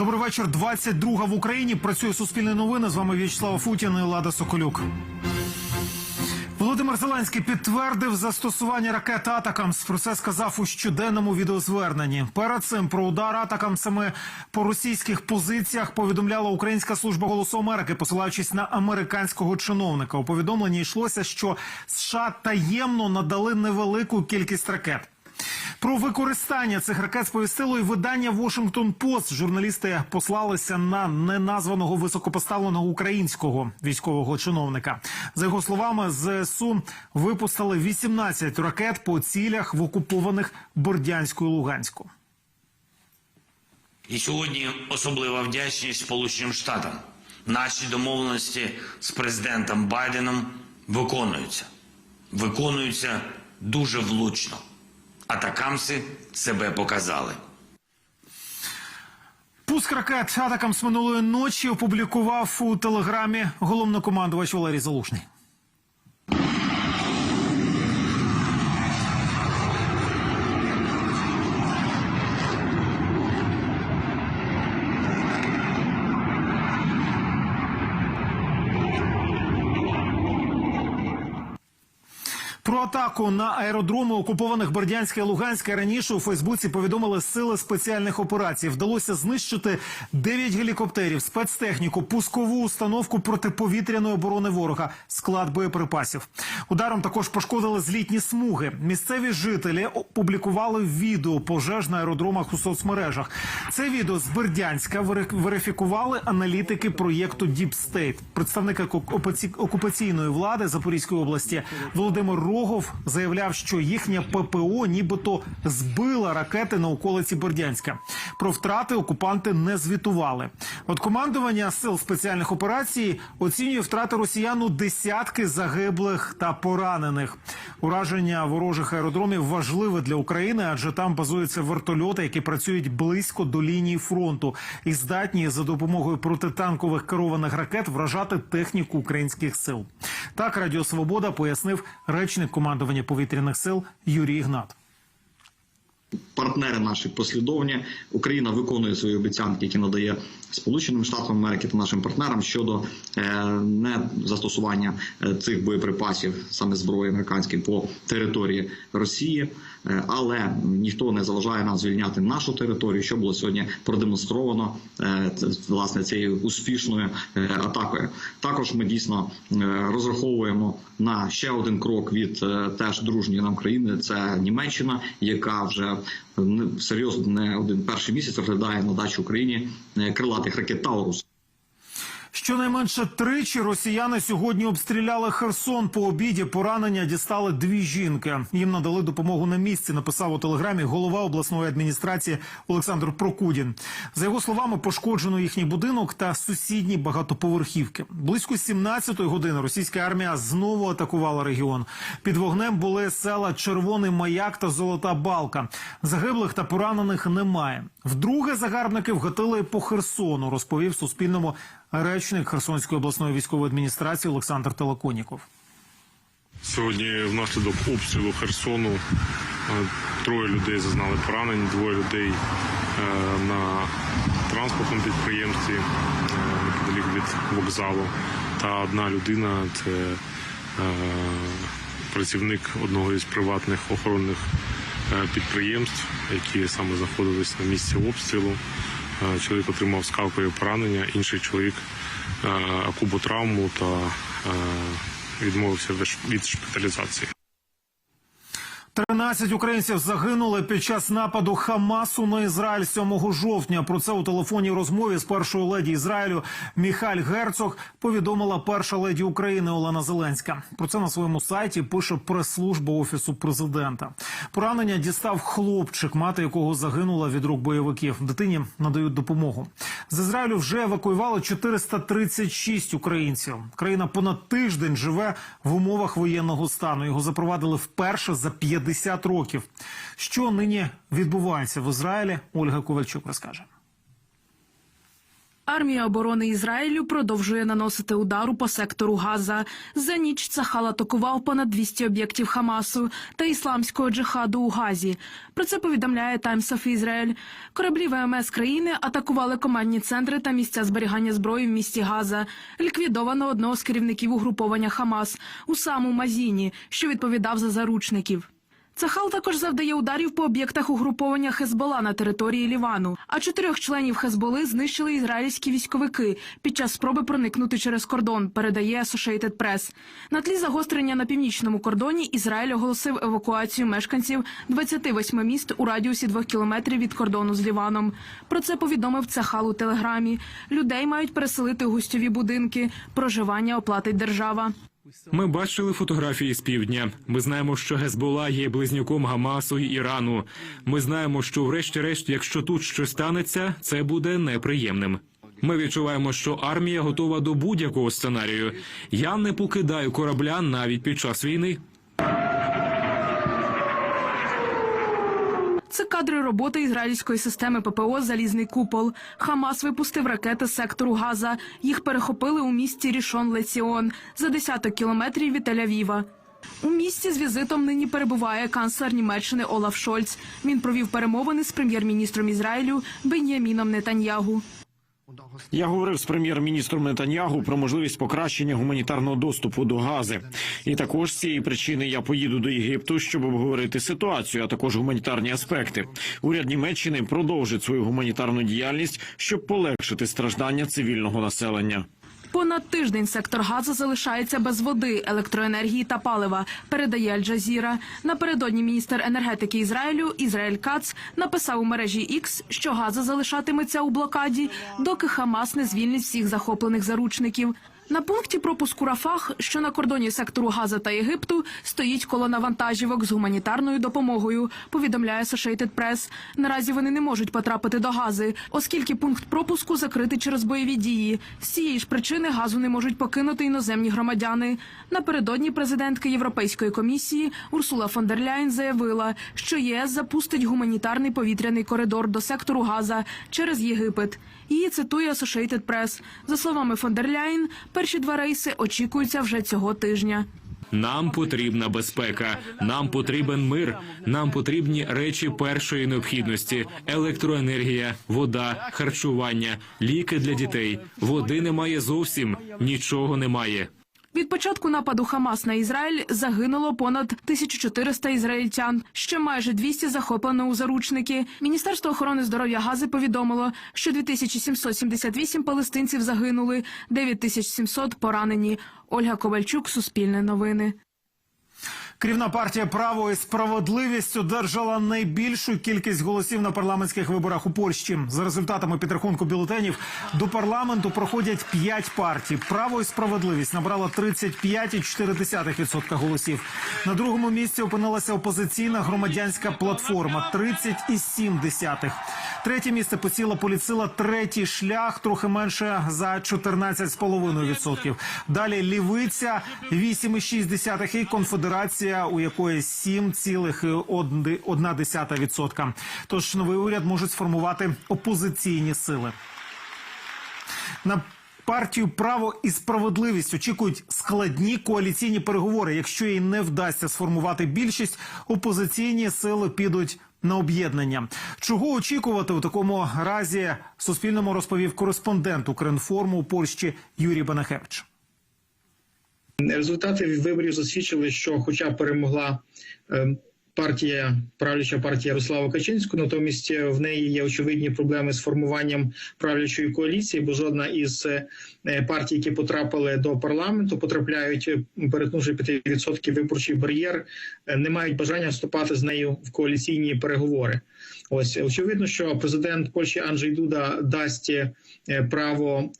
Добрий вечір. 22 в Україні. Працює Суспільне новини. З вами В'ячеслав Футін і Лада Соколюк. Володимир Зеленський підтвердив застосування ракет Атакамс. Про це сказав у щоденному відеозверненні. Перед цим про удар Атакамсами по російських позиціях повідомляла Українська служба голосу Америки, посилаючись на американського чиновника. У повідомленні йшлося, що США таємно надали невелику кількість ракет. Про використання цих ракет сповістило і видання Washington Post. Журналісти послалися на неназваного високопоставленого українського військового чиновника. За його словами, ЗСУ випустили 18 ракет по цілях в окупованих Бордянську і Луганську. І сьогодні особлива вдячність Сполученим Штатам. Наші домовленості з президентом Байденом виконуються. Виконуються дуже влучно. Атакамси себе показали. Пуск ракет атакам з минулої ночі опублікував у телеграмі головнокомандувач Валерій Залужний. Про атаку на аеродроми окупованих Бердянська і Луганська раніше у Фейсбуці повідомили сили спеціальних операцій. Вдалося знищити 9 гелікоптерів, спецтехніку, пускову установку протиповітряної оборони ворога, склад боєприпасів. Ударом також пошкодили злітні смуги. Місцеві жителі опублікували відео пожеж на аеродромах у соцмережах. Це відео з Бердянська вериф- верифікували аналітики проєкту State. Представник окупаційної влади Запорізької області Володимир Рогов заявляв, що їхня ППО нібито збила ракети на околиці Бердянська. Про втрати окупанти не звітували. От командування сил спеціальних операцій оцінює втрати росіян у десятки загиблих та поранених. Ураження ворожих аеродромів важливе для України, адже там базуються вертольоти, які працюють близько до лінії фронту і здатні за допомогою протитанкових керованих ракет вражати техніку українських сил. Так Радіо Свобода пояснив речник командування повітряних сил Юрій Ігнат. Партнери наші послідовні. Україна виконує свої обіцянки, які надає Сполученим Штатам Америки та нашим партнерам щодо е, не застосування е, цих боєприпасів саме зброї американської по території Росії. Е, Але ніхто не заважає нам звільняти нашу територію, що було сьогодні продемонстровано власне цією успішною атакою. Також ми дійсно розраховуємо на ще один крок від теж дружньої нам країни. Це Німеччина, яка вже серйозно не один перший місяць розглядає надачу Україні е, крилатих ракет Таурус. Щонайменше тричі росіяни сьогодні обстріляли Херсон по обіді. Поранення дістали дві жінки. Їм надали допомогу на місці. Написав у телеграмі голова обласної адміністрації Олександр Прокудін. За його словами, пошкоджено їхній будинок та сусідні багатоповерхівки. Близько 17-ї години російська армія знову атакувала регіон. Під вогнем були села Червоний Маяк та Золота Балка. Загиблих та поранених немає. Вдруге загарбники вгатили по Херсону. Розповів Суспільному речник Херсонської обласної військової адміністрації Олександр Телаконіков. Сьогодні внаслідок обстрілу Херсону е, троє людей зазнали поранень, двоє людей е, на транспортному підприємстві е, неподалік від вокзалу. Та одна людина це працівник одного із приватних охоронних підприємств, які саме знаходились на місці обстрілу. Е, Чоловік отримав скалкою поранення, інший чоловік акубу травму та е, відмовився від- від шпиталізації. 13 українців загинули під час нападу Хамасу на Ізраїль 7 жовтня. Про це у телефонній розмові з першою леді Ізраїлю Міхаль Герцог повідомила перша леді України Олена Зеленська. Про це на своєму сайті пише прес-служба офісу президента. Поранення дістав хлопчик, мати якого загинула від рук бойовиків. Дитині надають допомогу. З Ізраїлю вже евакуювали 436 українців. Країна понад тиждень живе в умовах воєнного стану. Його запровадили вперше за 50 років. Що нині відбувається в Ізраїлі? Ольга Ковальчук розкаже. Армія оборони Ізраїлю продовжує наносити удару по сектору Газа. За ніч Цахал атакував понад 200 об'єктів Хамасу та ісламського джихаду у Газі. Про це повідомляє Times of Israel. Кораблі ВМС країни атакували командні центри та місця зберігання зброї в місті Газа. Ліквідовано одного з керівників угруповання Хамас Усаму Мазіні, що відповідав за заручників. Цахал також завдає ударів по об'єктах угруповання Хезбола на території Лівану. А чотирьох членів Хезболи знищили ізраїльські військовики під час спроби проникнути через кордон. Передає Associated Press. На тлі загострення на північному кордоні Ізраїль оголосив евакуацію мешканців 28 міст у радіусі двох кілометрів від кордону з Ліваном. Про це повідомив Цахал у телеграмі. Людей мають переселити у гостьові будинки. Проживання оплатить держава. Ми бачили фотографії з півдня. Ми знаємо, що Гезбола є близнюком Гамасу і Ірану. Ми знаємо, що, врешті-решт, якщо тут щось станеться, це буде неприємним. Ми відчуваємо, що армія готова до будь-якого сценарію. Я не покидаю корабля навіть під час війни. Це кадри роботи ізраїльської системи ППО Залізний купол. Хамас випустив ракети з сектору Газа. Їх перехопили у місті Рішон Леціон за десяток кілометрів від Тель-Авіва. У місті з візитом нині перебуває канцлер Німеччини Олаф Шольц. Він провів перемовини з прем'єр-міністром Ізраїлю Бен'яміном Нетаньягу. Я говорив з прем'єр-міністром Нетаньягу про можливість покращення гуманітарного доступу до Гази. І також з цієї причини я поїду до Єгипту, щоб обговорити ситуацію, а також гуманітарні аспекти. Уряд Німеччини продовжить свою гуманітарну діяльність, щоб полегшити страждання цивільного населення. Понад тиждень сектор газу залишається без води, електроенергії та палива. Передає Аль-Джазіра. Напередодні міністр енергетики Ізраїлю Ізраїль Кац написав у мережі X, що Газа залишатиметься у блокаді, доки Хамас не звільнить всіх захоплених заручників. На пункті пропуску Рафах, що на кордоні сектору Газа та Єгипту, стоїть колона вантажівок з гуманітарною допомогою. Повідомляє Associated Press. Наразі вони не можуть потрапити до Гази, оскільки пункт пропуску закритий через бойові дії. З цієї ж причини газу не можуть покинути іноземні громадяни. Напередодні президентка Європейської комісії Урсула фон дер Ляйн заявила, що ЄС запустить гуманітарний повітряний коридор до сектору Газа через Єгипет. Її цитує Associated Press. За словами Фондерляїн. перші два рейси очікуються вже цього тижня. Нам потрібна безпека, нам потрібен мир, нам потрібні речі першої необхідності: електроенергія, вода, харчування, ліки для дітей. Води немає зовсім, нічого немає. Від початку нападу Хамас на Ізраїль загинуло понад 1400 ізраїльтян. Ще майже 200 захоплено у заручники. Міністерство охорони здоров'я Гази повідомило, що 2778 палестинців загинули, 9700 поранені. Ольга Ковальчук, Суспільне новини. Керівна партія Право і справедливість одержала найбільшу кількість голосів на парламентських виборах у Польщі. За результатами підрахунку бюлетенів до парламенту проходять п'ять партій. Право і справедливість набрала 35,4% голосів. На другому місці опинилася опозиційна громадянська платформа 30,7%. Третє місце посіла поліцила третій шлях, трохи менше за 14,5%. Далі лівиця 8,6% і конфедерація, у якої 7,1%. Тож новий уряд можуть сформувати опозиційні сили. На партію право і справедливість очікують складні коаліційні переговори. Якщо їй не вдасться сформувати більшість, опозиційні сили підуть. На об'єднання чого очікувати у такому разі Суспільному розповів кореспондент Укрінформу у Польщі Юрій Банахевич. Результати виборів засвідчили, що, хоча перемогла е, партія, правляча партія Ярослава Качинського, натомість в неї є очевидні проблеми з формуванням правлячої коаліції, бо жодна із е, партій, які потрапили до парламенту, потрапляють, е, перетнувши 5% виборчий бар'єр, не мають бажання вступати з нею в коаліційні переговори. Ось очевидно, що президент Польщі Анджей Дуда дасть право.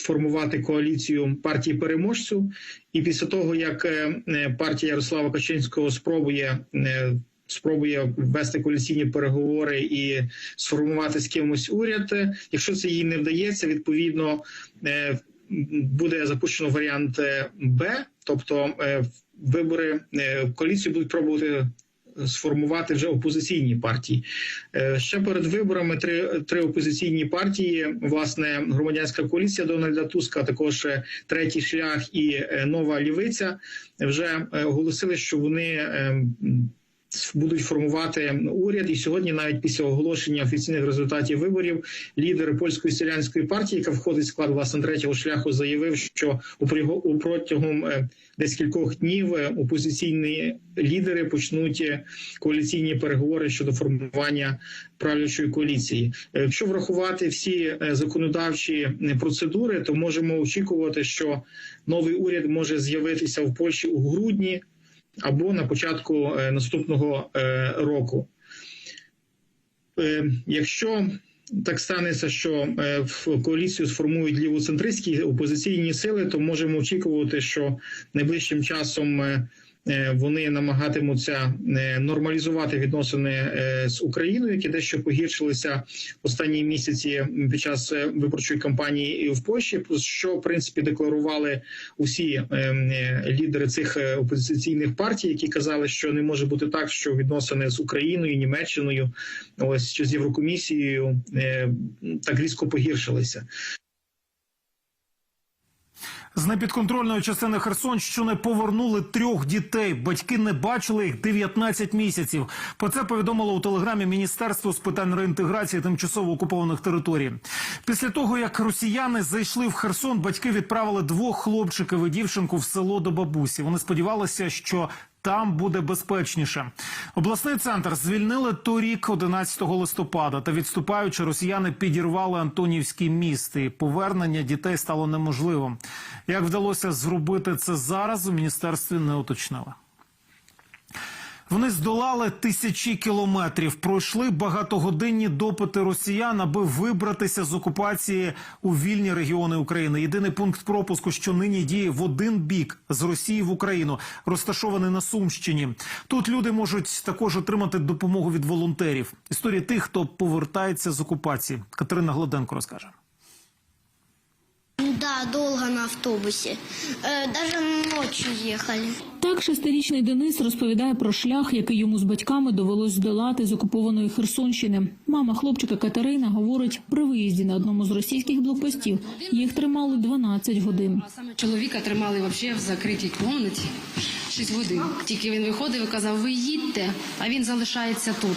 Формувати коаліцію партії переможцю, і після того як е, е, партія Ярослава Качинського спробує е, спробує ввести коаліційні переговори і сформувати з кимось уряд. Якщо це їй не вдається, відповідно буде запущено варіант Б, тобто вибори коаліцію будуть пробувати сформувати вже опозиційні партії. Е, Ще перед виборами три, три опозиційні партії, власне, громадянська коаліція Дональда Туска, також е, третій шлях і е, нова лівиця вже оголосили, що вони. Будуть формувати уряд, і сьогодні, навіть після оголошення офіційних результатів виборів, лідер польської селянської партії, яка входить в склад власне третього шляху, заявив, що у протягом е, десь кількох днів е, опозиційні лідери почнуть е, коаліційні переговори щодо формування правлячої коаліції. Якщо врахувати всі законодавчі процедури, то можемо очікувати, що новий уряд може з'явитися в Польщі у грудні або на початку е, наступного е, року. Е, Якщо так станеться, що в коаліцію сформують лівоцентристські опозиційні сили, то можемо очікувати, що найближчим часом вони намагатимуться е, нормалізувати відносини е, з Україною, які дещо погіршилися останні місяці під час е, виборчої кампанії в Польщі, що в принципі декларували усі е, е, лідери цих е, опозиційних партій, які казали, що не може бути так, що відносини з Україною, Німеччиною, ось чи з Єврокомісією е, так різко погіршилися. З непідконтрольної частини Херсонщини повернули трьох дітей. Батьки не бачили їх 19 місяців. Про це повідомило у телеграмі Міністерство з питань реінтеграції тимчасово окупованих територій. Після того, як росіяни зайшли в Херсон, батьки відправили двох хлопчиків і дівчинку в село до бабусі. Вони сподівалися, що там буде безпечніше. Обласний центр звільнили торік, 11 листопада. Та відступаючи, росіяни підірвали Антонівський міст. І повернення дітей стало неможливим. Як вдалося зробити це зараз, у міністерстві не уточнили. Вони здолали тисячі кілометрів, пройшли багатогодинні допити росіян, аби вибратися з окупації у вільні регіони України. Єдиний пункт пропуску, що нині діє в один бік з Росії в Україну, розташований на Сумщині. Тут люди можуть також отримати допомогу від волонтерів. Історія тих, хто повертається з окупації. Катерина Гладенко розкаже. Да, долго на автобусе. Э, даже ночью ехали. Так, шестирічний Денис розповідає про шлях, який йому з батьками довелось здолати з окупованої Херсонщини. Мама хлопчика Катерина говорить, при виїзді на одному з російських блокпостів їх тримали 12 годин. Чоловіка тримали взагалі в закритій кімнаті 6 годин. Тільки він виходив і казав, ви їдьте, а він залишається тут.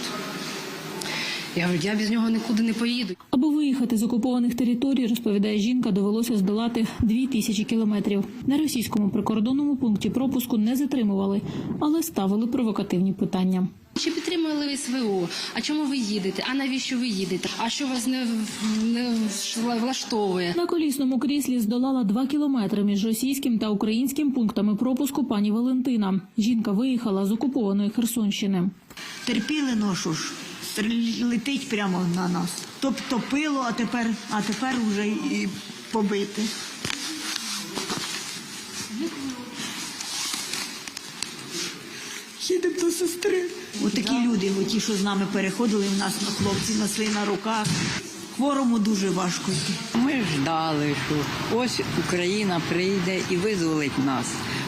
Я говорю, я без нього нікуди не поїду. Аби виїхати з окупованих територій, розповідає жінка, довелося здолати дві тисячі кілометрів. На російському прикордонному пункті пропуску не затримували, але ставили провокативні питання. Чи підтримали СВО? А чому ви їдете? А навіщо ви їдете? А що вас не, не влаштовує? На колісному кріслі здолала два кілометри між російським та українським пунктами пропуску пані Валентина. Жінка виїхала з окупованої Херсонщини. терпіли ношу ж. Летить прямо на нас. Топ топило, а тепер, а тепер вже і побити. Їдемо до сестри. Отакі люди, оті, що з нами переходили, в нас на хлопці несли на руках. Хворому дуже важко йти. Ми ждали, що ось Україна прийде і визволить нас.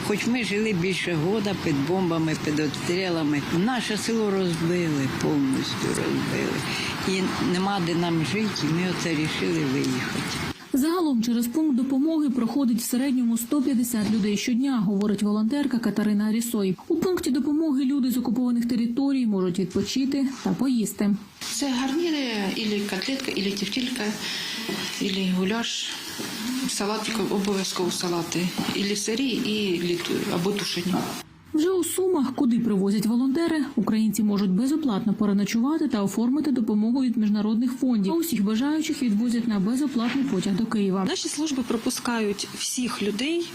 Хоч ми жили більше года під бомбами, під обстрілами. Наше село розбили, повністю розбили. І нема де нам жити, і ми оце рішили виїхати. Загалом через пункт допомоги проходить в середньому 150 людей щодня, говорить волонтерка Катерина Арісой. У пункті допомоги люди з окупованих територій можуть відпочити та поїсти. Це гарніри, ілі котлетка, ілі тефтілька, ілі гуляш, салат, обов'язково салати, ілі сирі, і або тушені. Вже у Сумах, куди привозять волонтери, українці можуть безоплатно переночувати та оформити допомогу від міжнародних фондів. А усіх бажаючих відвозять на безоплатний потяг до Києва. Наші служби пропускають всіх людей,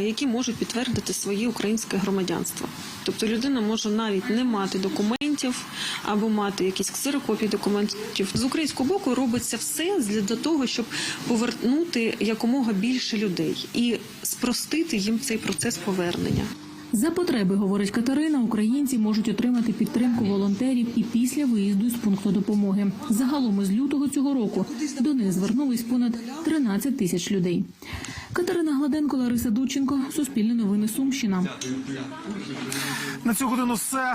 які можуть підтвердити своє українське громадянство. Тобто людина може навіть не мати документів або мати якісь ксерокопії документів. З українського боку робиться все для того, щоб повернути якомога більше людей і спростити їм цей процес повернення. За потреби, говорить Катерина, українці можуть отримати підтримку волонтерів і після виїзду з пункту допомоги. Загалом із лютого цього року до них звернулись понад 13 тисяч людей. Катерина Гладенко, Лариса Дудченко, Суспільне новини Сумщина. На цю годину все.